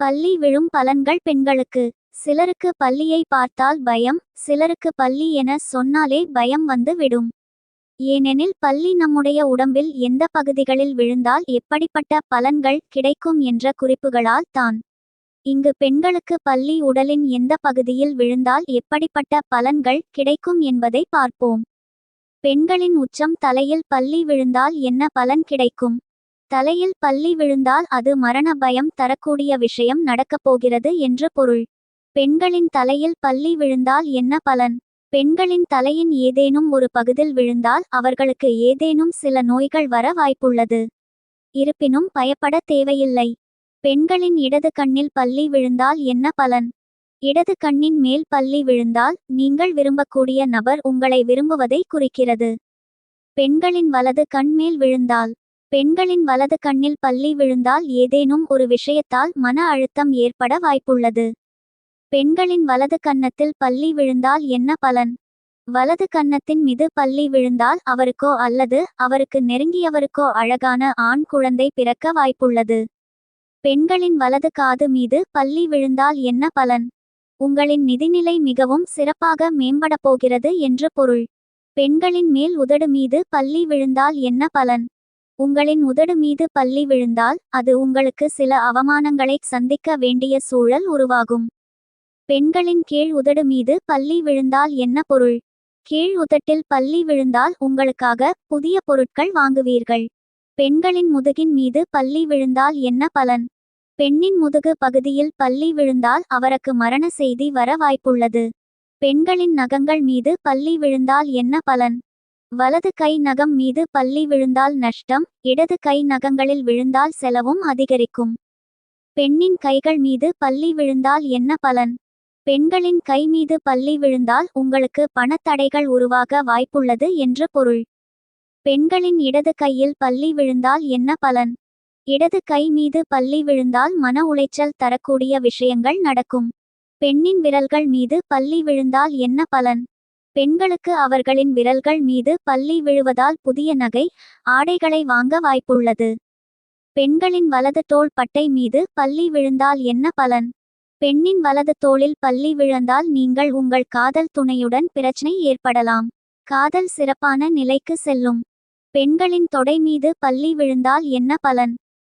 பள்ளி விழும் பலன்கள் பெண்களுக்கு. சிலருக்கு பள்ளியை பார்த்தால் பயம் சிலருக்கு பள்ளி என சொன்னாலே பயம் வந்து விடும். ஏனெனில் பள்ளி நம்முடைய உடம்பில் எந்த பகுதிகளில் விழுந்தால் எப்படிப்பட்ட பலன்கள் கிடைக்கும் என்ற குறிப்புகளால் தான். இங்கு பெண்களுக்கு பள்ளி உடலின் எந்த பகுதியில் விழுந்தால் எப்படிப்பட்ட பலன்கள் கிடைக்கும் என்பதை பார்ப்போம். பெண்களின் உச்சம் தலையில் பள்ளி விழுந்தால் என்ன பலன் கிடைக்கும்? தலையில் பள்ளி விழுந்தால் அது மரண பயம் தரக்கூடிய விஷயம் நடக்கப் போகிறது என்று பொருள். பெண்களின் தலையில் பள்ளி விழுந்தால் என்ன பலன்? பெண்களின் தலையின் ஏதேனும் ஒரு பகுதியில் விழுந்தால் அவர்களுக்கு ஏதேனும் சில நோய்கள் வர வாய்ப்புள்ளது. இருப்பினும் பயப்பட தேவையில்லை. பெண்களின் இடது கண்ணில் பள்ளி விழுந்தால் என்ன பலன்? இடது கண்ணின் மேல் பள்ளி விழுந்தால் நீங்கள் விரும்பக்கூடிய நபர் உங்களை விரும்புவதை குறிக்கிறது. பெண்களின் வலது கண் மேல் விழுந்தால் பெண்களின் வலது கண்ணில் பள்ளி விழுந்தால் ஏதேனும் ஒரு விஷயத்தால் மன அழுத்தம் ஏற்பட வாய்ப்புள்ளது. பெண்களின் வலது கன்னத்தில் பள்ளி விழுந்தால் என்ன பலன்? வலது கன்னத்தின் மீது பள்ளி விழுந்தால் அவருக்கோ அல்லது அவருக்கு நெருங்கியவருக்கோ அழகான ஆண் குழந்தை பிறக்க வாய்ப்புள்ளது. பெண்களின் வலது காது மீது பள்ளி விழுந்தால் என்ன பலன்? உங்களின் நிதிநிலை மிகவும் சிறப்பாக மேம்படப் போகிறது என்று பொருள். பெண்களின் மேல் உதடு மீது பள்ளி விழுந்தால் என்ன பலன்? உங்களின் உதடு மீது பள்ளி விழுந்தால் அது உங்களுக்கு சில அவமானங்களை சந்திக்க வேண்டிய சூழல் உருவாகும். பெண்களின் கீழ் உதடு மீது பள்ளி விழுந்தால் என்ன பொருள்? கீழ் உதட்டில் பள்ளி விழுந்தால் உங்களுக்காக புதிய பொருட்கள் வாங்குவீர்கள். பெண்களின் முதுகின் மீது பள்ளி விழுந்தால் என்ன பலன்? பெண்ணின் முதுகு பகுதியில் பள்ளி விழுந்தால் அவருக்கு மரண செய்தி வர வாய்ப்புள்ளது. பெண்களின் நகங்கள் மீது பள்ளி விழுந்தால் என்ன பலன்? வலது கை நகம் மீது பள்ளி விழுந்தால் நஷ்டம் இடது கை நகங்களில் விழுந்தால் செலவும் அதிகரிக்கும். பெண்ணின் கைகள் மீது பள்ளி விழுந்தால் என்ன பலன்? பெண்களின் கை மீது பள்ளி விழுந்தால் உங்களுக்கு பணத்தடைகள் உருவாக வாய்ப்புள்ளது என்று பொருள். பெண்களின் இடது கையில் பள்ளி விழுந்தால் என்ன பலன்? இடது கை மீது பள்ளி விழுந்தால் மன உளைச்சல் தரக்கூடிய விஷயங்கள் நடக்கும். பெண்ணின் விரல்கள் மீது பள்ளி விழுந்தால் என்ன பலன்? பெண்களுக்கு அவர்களின் விரல்கள் மீது பள்ளி விழுவதால் புதிய நகை ஆடைகளை வாங்க வாய்ப்புள்ளது. பெண்களின் வலது தோள் பட்டை மீது பள்ளி விழுந்தால் என்ன பலன்? பெண்ணின் வலது தோளில் பள்ளி விழுந்தால் நீங்கள் உங்கள் காதல் துணையுடன் பிரச்சனை ஏற்படலாம். காதல் சிறப்பான நிலைக்கு செல்லும். பெண்களின் தொடை மீது பள்ளி விழுந்தால் என்ன பலன்?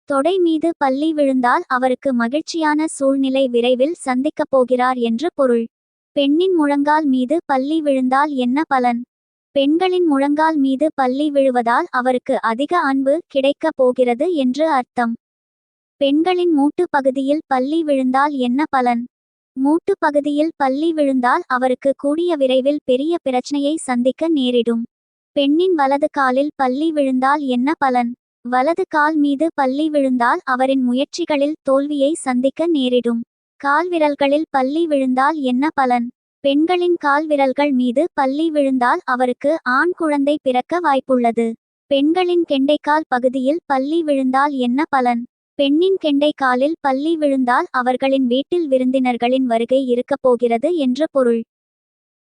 தொடை மீது பள்ளி விழுந்தால் அவருக்கு மகிழ்ச்சியான சூழ்நிலை விரைவில் சந்திக்கப் போகிறார் என்று பொருள். பெண்ணின் முழங்கால் மீது பள்ளி விழுந்தால் என்ன பலன்? பெண்களின் முழங்கால் மீது பள்ளி விழுவதால் அவருக்கு அதிக அன்பு கிடைக்கப் போகிறது என்று அர்த்தம். பெண்களின் மூட்டு பகுதியில் பள்ளி விழுந்தால் என்ன பலன்? மூட்டு பகுதியில் பள்ளி விழுந்தால் அவருக்கு கூடிய விரைவில் பெரிய பிரச்சனையை சந்திக்க நேரிடும். பெண்ணின் வலது காலில் பள்ளி விழுந்தால் என்ன பலன்? வலது கால் மீது பள்ளி விழுந்தால் அவரின் முயற்சிகளில் தோல்வியை சந்திக்க நேரிடும். கால்விரல்களில் பள்ளி விழுந்தால் என்ன பலன்? பெண்களின் கால்விரல்கள் மீது பள்ளி விழுந்தால் அவருக்கு ஆண் குழந்தை பிறக்க வாய்ப்புள்ளது. பெண்களின் கெண்டைக்கால் பகுதியில் பள்ளி விழுந்தால் என்ன பலன்? பெண்ணின் கெண்டைக்காலில் பள்ளி விழுந்தால் அவர்களின் வீட்டில் விருந்தினர்களின் வருகை இருக்கப் போகிறது என்று பொருள்.